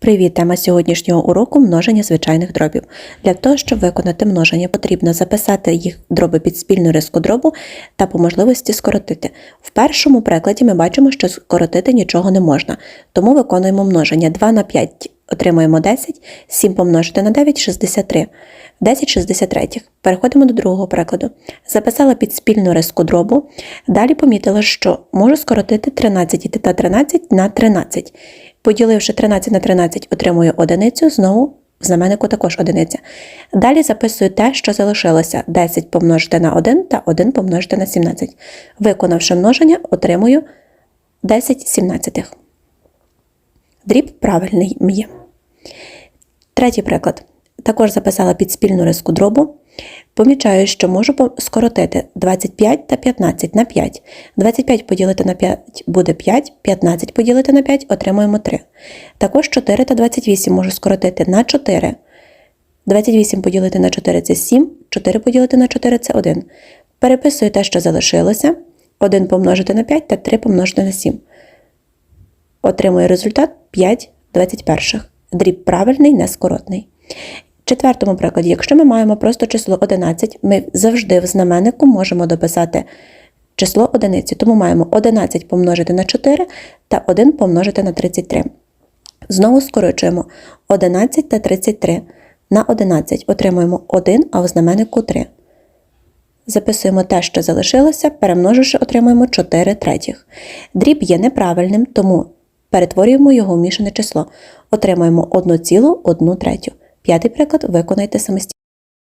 Привіт! Тема сьогоднішнього уроку множення звичайних дробів. Для того, щоб виконати множення, потрібно записати їх дроби під спільну риску дробу та по можливості скоротити. В першому прикладі ми бачимо, що скоротити нічого не можна, тому виконуємо множення 2 на 5 отримуємо 10, 7 помножити на 9 – 63. 10 63. Переходимо до другого прикладу. Записала під спільну риску дробу. Далі помітила, що можу скоротити 13 та 13 на 13. Поділивши 13 на 13, отримую одиницю, знову в знаменнику також одиниця. Далі записую те, що залишилося 10 помножити на 1 та 1 помножити на 17. Виконавши множення, отримую 10 сімнадцятих. Дріб правильний мій. Третій приклад. Також записала під спільну риску дробу. Помічаю, що можу скоротити 25 та 15 на 5. 25 поділити на 5 буде 5, 15 поділити на 5 отримуємо 3. Також 4 та 28 можу скоротити на 4. 28 поділити на 4 це 7, 4 поділити на 4 це 1. Переписую те, що залишилося. 1 помножити на 5 та 3 помножити на 7. Отримую результат 5 21. Дріб правильний, нескоротний. В четвертому прикладі, якщо ми маємо просто число 11, ми завжди в знаменнику можемо дописати число одиниці. Тому маємо 11 помножити на 4 та 1 помножити на 33. Знову скорочуємо 11 та 33. На 11 отримуємо 1, а в знаменнику 3. Записуємо те, що залишилося, перемноживши, отримуємо 4 третіх. Дріб є неправильним, тому перетворюємо його в мішане число. Отримуємо 1,1 третю. П'ятий приклад виконайте самостійно.